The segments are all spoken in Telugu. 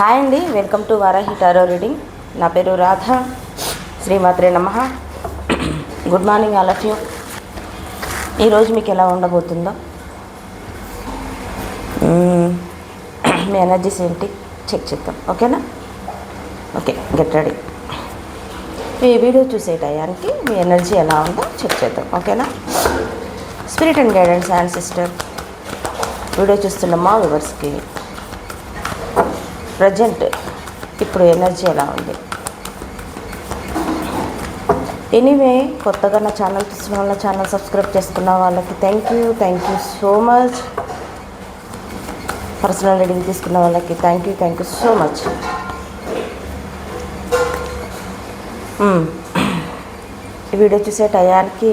హాయ్ అండి welcome to Varahi tarot reading. నా పేరు రాధ శ్రీమాత్రే నమ. Good morning all of you. ఈరోజు మీకు ఎలా ఉండబోతుందో? మీ ఎనర్జీస్ ఏంటి? చెక్ చేద్దాం. ఓకేనా? Okay get ready. ఈ వీడియో చూసే టయానికి మీ ఎనర్జీ ఎలా ఉందో చెక్ చేద్దాం. ఓకేనా? Spirit and guidance and sister. Video చూస్తున్న మా వివర్స్కి ప్రజెంట్ ఇప్పుడు ఎనర్జీ ఎలా ఉంది? ఎనీవే కొత్తగా నా ఛానల్ చూసిన వాళ్ళ ఛానల్ సబ్స్క్రైబ్ చేసుకున్న వాళ్ళకి thank you thank you so much personal reading తీసుకున్న వాళ్ళకి thank you thank you so much ఈ వీడియో చూసే టయానికి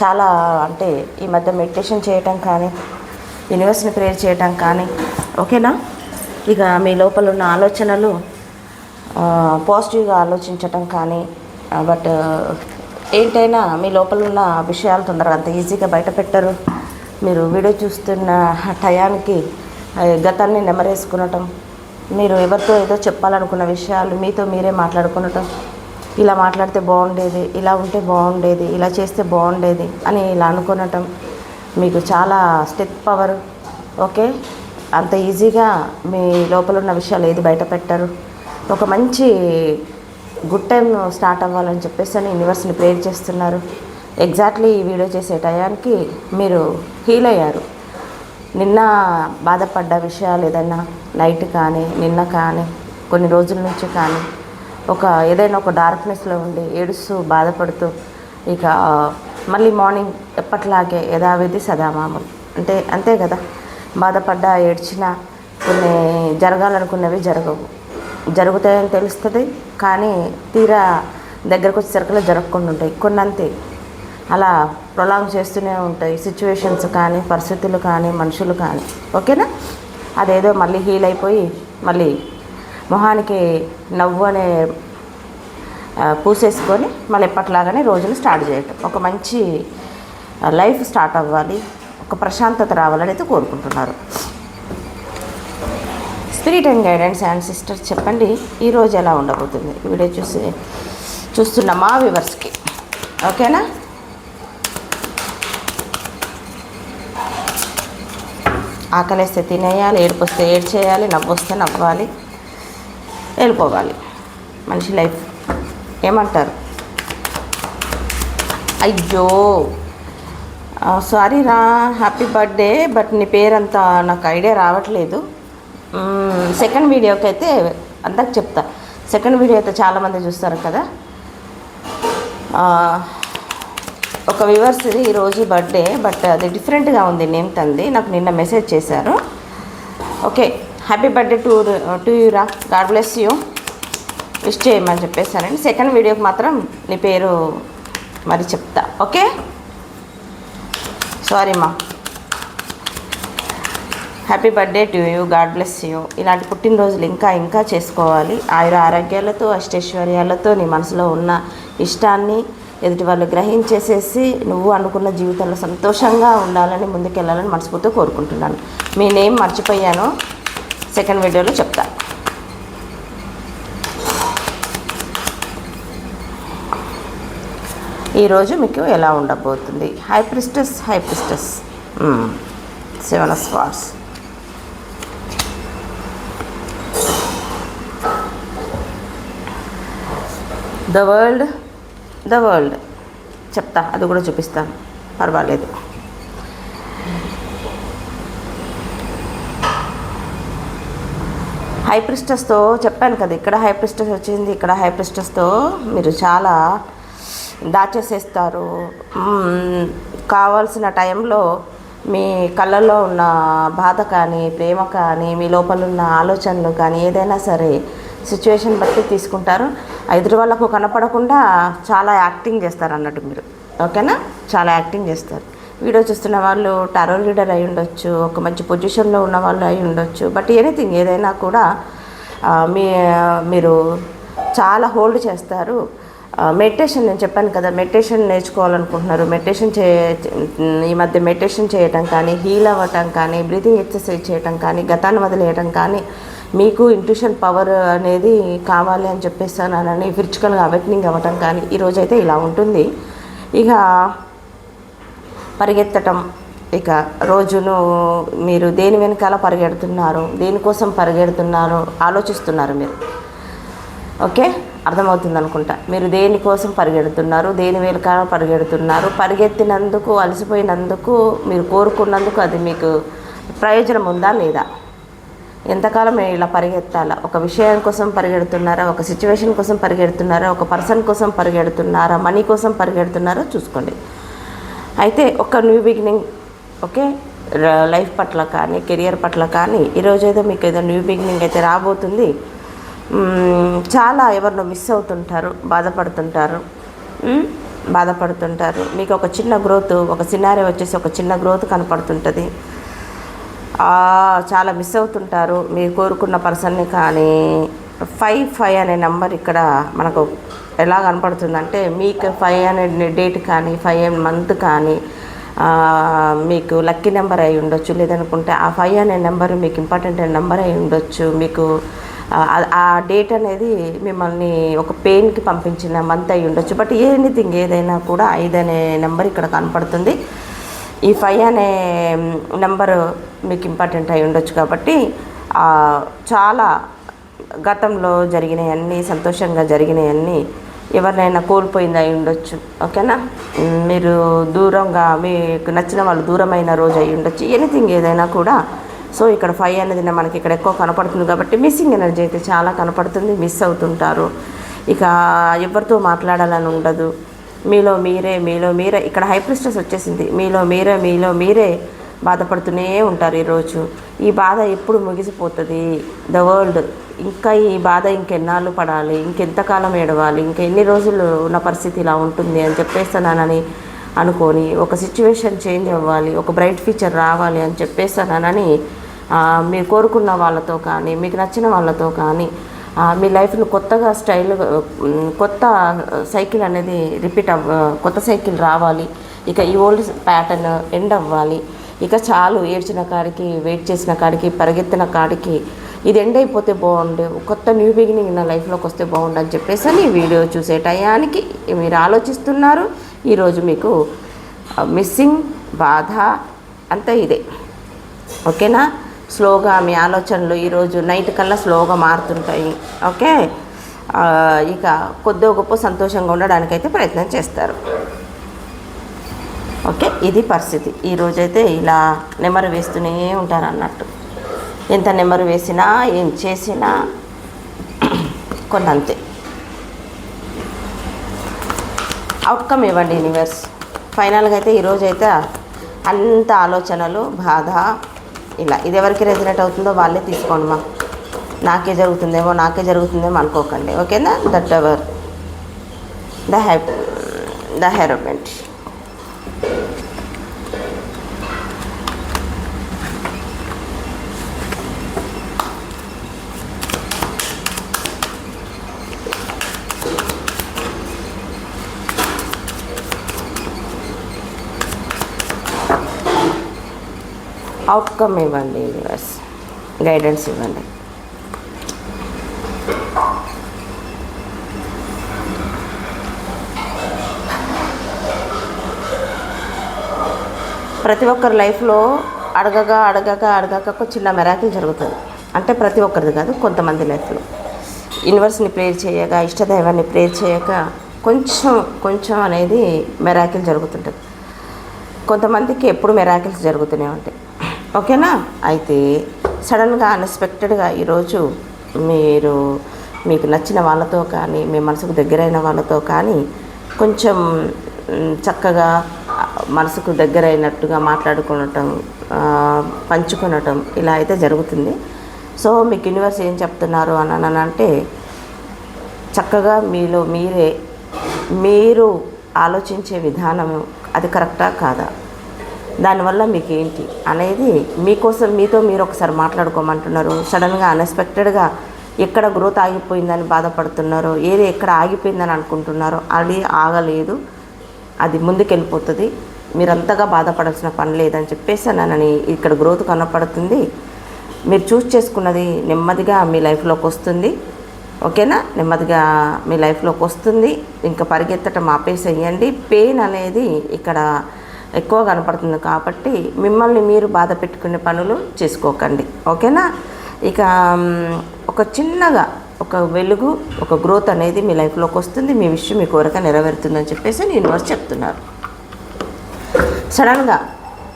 చాలా అంటే ఈ మధ్య మెడిటేషన్ చేయటం కానీ యూనివర్స్ని ప్రేయర్ చేయటం కానీ ఓకేనా ఇక మీ లోపల ఉన్న ఆలోచనలు పాజిటివ్గా ఆలోచించటం కానీ బట్ ఏంటైనా మీ లోపల ఉన్న విషయాలు తొందరగా అంత ఈజీగా బయట పెట్టరు. మీరు వీడియో చూస్తున్న టయానికి గతాన్ని నెమరేసుకునటం మీరు ఎవరితో ఏదో చెప్పాలనుకున్న విషయాలు మీతో మీరే మాట్లాడుకునటం ఇలా మాట్లాడితే బాగుండేది ఇలా ఉంటే బాగుండేది ఇలా చేస్తే బాగుండేది అని ఇలా అనుకునటం మీకు చాలా స్టెప్ పవర్ ఓకే అంత ఈజీగా మీ లోపల ఉన్న విషయాలు ఏది బయట పెట్టరు. ఒక మంచి గుడ్ టైం స్టార్ట్ అవ్వాలని చెప్పేసి అని యూనివర్స్ని ప్రేర్ చేస్తున్నారు. ఎగ్జాక్ట్లీ ఈ వీడియో చేసే టయానికి మీరు హీల్ అయ్యారు. నిన్న బాధపడ్డ విషయాలు ఏదైనా నైట్ కానీ నిన్న కానీ కొన్ని రోజుల నుంచి కానీ ఒక ఏదైనా ఒక డార్క్నెస్లో ఉండి ఏడుస్తూ బాధపడుతూ ఇక మళ్ళీ మార్నింగ్ ఎప్పట్లాగే యథావిధి సదామామూలు అంటే అంతే కదా? బాధపడ్డా ఏడ్చినా కొన్ని జరగాలనుకున్నవి జరగవు. జరుగుతాయని తెలుస్తుంది కానీ తీరా దగ్గరకు వచ్చేసరికి జరగకుండా ఉంటాయి కొన్ని అంతే అలా ప్రొలాంగ్ చేస్తూనే ఉంటాయి. సిచ్యువేషన్స్ కానీ పరిస్థితులు కానీ మనుషులు కానీ. ఓకేనా? అదేదో మళ్ళీ హీల్ అయిపోయి మళ్ళీ మొహానికి నవ్వు అనే పూసేసుకొని మళ్ళీ ఎప్పట్లాగానే రోజులు స్టార్ట్ చేయటం. ఒక మంచి లైఫ్ స్టార్ట్ అవ్వాలి. ఒక ప్రశాంతత రావాలని అయితే కోరుకుంటున్నారు. Spirit and guidance and sister చెప్పండి ఈరోజు ఎలా ఉండబోతుంది? వీడియో చూసి చూస్తున్న మా వివర్స్కి ఓకేనా ఆకలిస్తే తినేయాలి ఏడిపోస్తే ఏడ్ చేయాలి నవ్వొస్తే నవ్వాలి వెళ్ళిపోవాలి. మనిషి లైఫ్ ఏమంటారు? అయ్యో! Oh, సారీ రా హ్యాపీ బర్త్డే బట్ నీ పేరంతా నాకు ఐడియా రావట్లేదు. Hmm, సెకండ్ వీడియోకి అయితే అందాక చెప్తా. సెకండ్ వీడియో అయితే చాలామంది చూస్తారు కదా. Ah, ఒక వ్యూవర్స్ ఇది ఈరోజు బర్త్డే బట్ అది డిఫరెంట్గా ఉంది నేమ్ తంది నాకు నిన్న మెసేజ్ చేశారు. Okay happy birthday to to you రా. గాడ్ బ్లెస్ యూ విష్ చేయమని చెప్పేసానండి సెకండ్ వీడియోకి మాత్రం నీ పేరు మరి చెప్తా. ఓకే సారీ మా happy birthday to you god bless you ఇలాంటి పుట్టినరోజులు ఇంకా ఇంకా చేసుకోవాలి. ఆయుర ఆరోగ్యాలతో అష్టైశ్వర్యాలతో నీ మనసులో ఉన్న ఇష్టాన్ని ఎదుటి వాళ్ళు గ్రహించేసేసి నువ్వు అనుకున్న జీవితంలో సంతోషంగా ఉండాలని ముందుకెళ్ళాలని మనస్ఫూర్తిగా కోరుకుంటున్నాను. మీ నేమ్ మర్చిపోయాను. సెకండ్ వీడియోలో చెప్తా. ఈరోజు మీకు ఎలా ఉండబోతుంది? High priestess high priestess seven spots the world the world చెప్తా అది కూడా చూపిస్తాను పర్వాలేదు. హైప్రిస్టస్తో చెప్పాను కదా ఇక్కడ హైప్రిస్టస్ వచ్చింది ఇక్కడ హైప్రిస్టస్తో మీరు చాలా దాచేసేస్తారు. కావాల్సిన టైంలో మీ కళ్ళల్లో ఉన్న బాధ కానీ ప్రేమ కానీ మీ లోపల ఉన్న ఆలోచనలు కానీ ఏదైనా సరే సిచ్యువేషన్ బట్టి తీసుకుంటారు. ఎదురు వాళ్ళకు కనపడకుండా చాలా యాక్టింగ్ చేస్తారు అన్నట్టు మీరు. ఓకేనా? చాలా యాక్టింగ్ చేస్తారు. వీడియో చూస్తున్న వాళ్ళు టారో లీడర్ అయి ఉండొచ్చు ఒక మంచి పొజిషన్లో ఉన్న వాళ్ళు అయి ఉండొచ్చు బట్ ఎనీథింగ్ ఏదైనా కూడా మీ మీరు చాలా హోల్డ్ చేస్తారు. మెడిటేషన్ నేను చెప్పాను కదా మెడిటేషన్ నేర్చుకోవాలనుకుంటున్నారు. మెడిటేషన్ చే ఈ మధ్య మెడిటేషన్ చేయటం కానీ హీల్ అవ్వటం కానీ బ్రీతింగ్ ఎక్సర్సైజ్ చేయటం కానీ గతాన్ని వదిలేయటం కానీ మీకు ఇంట్యూషన్ పవర్ అనేది కావాలి అని చెప్పేస్తానని ఫిజికల్గా అవేక్నింగ్ అవ్వటం కానీ ఈరోజైతే ఇలా ఉంటుంది. ఇక పరిగెత్తటం ఇక రోజును మీరు దేని వెనకాల పరిగెడుతున్నారు దేనికోసం పరిగెడుతున్నారు ఆలోచిస్తున్నారు మీరు. ఓకే? అర్థమవుతుంది అనుకుంటా. మీరు దేనికోసం పరిగెడుతున్నారు? దేని వెనకాల పరిగెడుతున్నారు? పరిగెత్తినందుకు అలసిపోయినందుకు మీరు కోరుకున్నందుకు అది మీకు ప్రయోజనం ఉందా లేదా? ఎంతకాలం మీరు ఇలా పరిగెత్తాలా? ఒక విషయం కోసం పరిగెడుతున్నారా? ఒక సిచ్యువేషన్ కోసం పరిగెడుతున్నారా? ఒక పర్సన్ కోసం పరిగెడుతున్నారా? మనీ కోసం పరిగెడుతున్నారా? చూసుకోండి. అయితే ఒక న్యూ బిగినింగ్ ఓకే లైఫ్ పట్ల కానీ కెరియర్ పట్ల కానీ ఈరోజు ఏదో మీకు ఏదో న్యూ బిగినింగ్ అయితే రాబోతుంది. చాలా ఎవరినో మిస్ అవుతుంటారు బాధపడుతుంటారు. బాధపడుతుంటారు. మీకు ఒక చిన్న గ్రోత్ ఒక సినారీ వచ్చేసి ఒక చిన్న గ్రోత్ కనపడుతుంటుంది. చాలా మిస్ అవుతుంటారు. మీరు కోరుకున్న పర్సన్ని కానీ ఫైవ్ ఫైవ్ అనే నెంబర్ ఇక్కడ మనకు ఎలా కనపడుతుందంటే మీకు ఫైవ్ అనే డేట్ కానీ ఫైవ్ అనే మంత్ కానీ మీకు లక్కీ నెంబర్ అయి ఉండొచ్చు. లేదనుకుంటే ఆ ఫైవ్ అనే నెంబర్ మీకు ఇంపార్టెంట్ అయిన నెంబర్ అయి ఉండొచ్చు. మీకు ఆ, డేట్ అనేది మిమ్మల్ని ఒక పెయిన్కి పంపించిన మంత్ అయి ఉండొచ్చు. బట్ ఎనీథింగ్ ఏదైనా కూడా ఐదు అనే నెంబర్ ఇక్కడ కనపడుతుంది. ఈ ఫైవ్ అనే నెంబరు మీకు ఇంపార్టెంట్ అయి ఉండొచ్చు కాబట్టి చాలా గతంలో జరిగినవన్నీ సంతోషంగా జరిగినవన్నీ ఎవరినైనా కోల్పోయింది అయి ఉండొచ్చు. ఓకేనా మీరు దూరంగా మీకు నచ్చిన వాళ్ళు దూరమైన రోజు అయి ఉండొచ్చు. ఎనీథింగ్ ఏదైనా కూడా సో ఇక్కడ ఫైవ్ అనేది మనకి ఇక్కడ ఎక్కువ కనపడుతుంది కాబట్టి మిస్సింగ్ ఎనర్జీ అయితే చాలా కనపడుతుంది మిస్ అవుతుంటారు. ఇక ఎవరితో మాట్లాడాలని ఉండదు. మీలో మీరే మీలో మీరే. ఇక్కడ హైప్రిస్టస్ వచ్చేసింది. మీలో మీరే మీలో మీరే బాధపడుతూనే ఉంటారు ఈరోజు. ఈ బాధ ఎప్పుడు ముగిసిపోతుంది? ద వరల్డ్ ఇంకా ఈ బాధ ఇంకెన్నాళ్ళు పడాలి? ఇంకెంతకాలం ఏడవాలి? ఇంకా ఎన్ని రోజులు ఉన్న పరిస్థితి ఇలా ఉంటుంది అని చెప్పేస్తున్నానని అనుకొని ఒక సిచ్యువేషన్ చేంజ్ అవ్వాలి ఒక బ్రైట్ ఫ్యూచర్ రావాలి అని చెప్పేస్తానని మీరు కోరుకున్న వాళ్ళతో కానీ మీకు నచ్చిన వాళ్ళతో కానీ మీ లైఫ్ను కొత్తగా స్టైల్ కొత్త సైకిల్ అనేది రిపీట్ అవ్వ కొత్త సైకిల్ రావాలి. ఇక ఈ ఓల్డ్ ప్యాటర్న్ ఎండ్ అవ్వాలి. ఇక చాలు ఏడ్చిన కాడికి వెయిట్ చేసిన కాడికి పరిగెత్తిన కాడికి ఇది ఎండ్ అయిపోతే బాగుండు. కొత్త న్యూ బిగినింగ్ నా లైఫ్లోకి వస్తే బాగుండు అని చెప్పేసి అని వీడియో చూసే టయానికి మీరు ఆలోచిస్తున్నారు. ఈరోజు మీకు మిస్సింగ్ బాధ అంతా ఇదే. ఓకేనా? స్లోగా మీ ఆలోచనలు ఈరోజు నైట్ కల్లా స్లోగా మారుతుంటాయి. ఓకే? ఇక కొద్దిగా గొప్ప సంతోషంగా ఉండడానికైతే ప్రయత్నం చేస్తారు. ఓకే? ఇది పరిస్థితి. ఈరోజైతే ఇలా నెమరు వేస్తూనే ఉంటారు అన్నట్టు. ఎంత నెమరు వేసినా ఏం చేసినా కొన్ని అంతే అవుట్కమ్ ఇవ్వండి యూనివర్స్ ఫైనల్గా అయితే ఈరోజు అయితే అంత ఆలోచనలు బాధ ఇలా. ఇది ఎవరికి రెసినేట్ అవుతుందో వాళ్ళే తీసుకోండి మా. నాకే జరుగుతుందేమో నాకే జరుగుతుందేమో అనుకోకండి. ఓకేనా? That ever the hap the హెరోమెంట్ outcome ఇవ్వండి యూనివర్స్ గైడెన్స్ ఇవ్వండి. ప్రతి ఒక్కరి లైఫ్లో అడగగా అడగగా అడగక ఒక చిన్న మెరాకిల్ జరుగుతుంది. అంటే ప్రతి ఒక్కరిది కాదు కొంతమంది లైఫ్లో యూనివర్స్ని ప్రేర్ చేయగా ఇష్టదైవాన్ని ప్రేర్ చేయక కొంచెం కొంచెం అనేది మెరాకిల్ జరుగుతుంటుంది. కొంతమందికి ఎప్పుడు మెరాకిల్స్ జరుగుతూనే ఉంటాయి. ఓకేనా? అయితే సడన్గా అన్ఎక్స్పెక్టెడ్గా ఈరోజు మీరు మీకు నచ్చిన వాళ్ళతో కానీ మీ మనసుకు దగ్గరైన వాళ్ళతో కానీ కొంచెం చక్కగా మనసుకు దగ్గరైనట్టుగా మాట్లాడుకోవటం పంచుకొనటం ఇలా అయితే జరుగుతుంది. సో మీకు యూనివర్స్ ఏం చెప్తున్నారు అని అంటే చక్కగా మీలో మీరే మీరు ఆలోచించే విధానం అది కరెక్టా కాదా? దానివల్ల మీకు ఏంటి అనేది మీకోసం మీతో మీరు ఒకసారి మాట్లాడుకోమంటున్నారు. సడన్గా అన్ఎక్స్పెక్టెడ్గా ఎక్కడ గ్రోత్ ఆగిపోయిందని బాధపడుతున్నారో ఏది ఎక్కడ ఆగిపోయిందని అనుకుంటున్నారో అది ఆగలేదు అది ముందుకెళ్ళిపోతుంది. మీరంతగా బాధపడాల్సిన పని లేదని చెప్పేసి నన్నని ఇక్కడ గ్రోత్ కనపడుతుంది. మీరు చూస్ చేసుకున్నది నెమ్మదిగా మీ లైఫ్లోకి వస్తుంది. ఓకేనా? నెమ్మదిగా మీ లైఫ్లోకి వస్తుంది. ఇంకా పరిగెత్తటం ఆపేసేయండి. పెయిన్ అనేది ఇక్కడ ఎక్కువ కనపడుతుంది కాబట్టి మిమ్మల్ని మీరు బాధ పెట్టుకునే పనులు చేసుకోకండి. ఓకేనా? ఇక ఒక చిన్నగా ఒక వెలుగు ఒక గ్రోత్ అనేది మీ లైఫ్లోకి వస్తుంది. మీ విషయం మీ కోరిక నెరవేరుతుందని చెప్పేసి యూనివర్స్ చెప్తున్నారు సడన్గా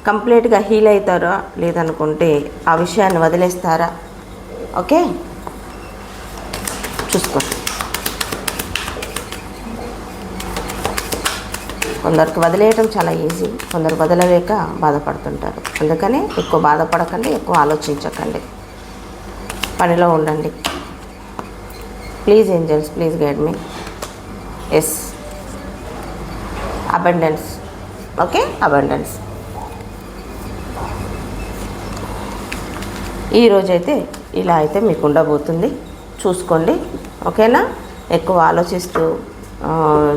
కంప్లీట్గా హీల్ అవుతారా లేదనుకుంటే ఆ విషయాన్ని వదిలేస్తారా? ఓకే? చూసుకోండి. కొందరికి వదిలేయటం చాలా ఈజీ. కొందరు వదలలేక బాధపడుతుంటారు. అందుకని ఎక్కువ బాధపడకండి ఎక్కువ ఆలోచించకండి. పనిలో ఉండండి. Please angels please guide me. Yes abundance okay abundance ఈరోజైతే ఇలా అయితే మీకు ఉండబోతుంది. చూసుకోండి. ఓకేనా ఎక్కువ ఆలోచిస్తూ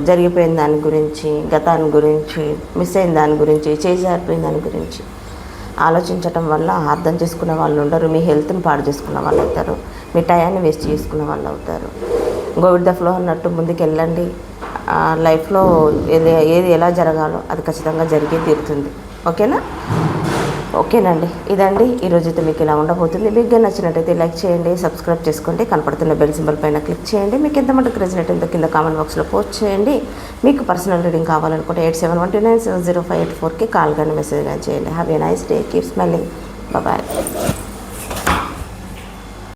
జరిగిపోయిన దాని గురించి గతాన్ని గురించి మిస్ అయిన దాని గురించి చేజారిపోయిన దాని గురించి ఆలోచించటం వల్ల అర్థం చేసుకునే వాళ్ళు ఉండరు మీ హెల్త్ని పాడు చేసుకున్న వాళ్ళు అవుతారు మీ టయాన్ని వేస్ట్ చేసుకున్న వాళ్ళు అవుతారు. గోవిడ్ ద ఫ్లో అన్నట్టు ముందుకు వెళ్ళండి లైఫ్లో ఏది ఏది ఎలా జరగాలో అది ఖచ్చితంగా జరిగే తీరుతుంది. ఓకేనా ఓకేనండి. ఇదండి. ఈరోజు అయితే మీకు ఇలా ఉండబోతుంది. మీకు నచ్చినట్టయితే లైక్ చేయండి సబ్స్క్రైబ్ చేసుకోండి కనపడుతున్న బెల్ సింబల్ పైన క్లిక్ చేయండి. మీకు ఎంత మటుకు రెజినెట్ ఉందో కింద కామెంట్ బాక్స్లో పోస్ట్ చేయండి. మీకు పర్సనల్ రీడింగ్ కావాలనుకుంటే eight seven one two nine seven zero five eight ఫోర్కి కాల్ కానీ మెసేజ్ కానీ చేయండి. Have a nice day keep smiling bye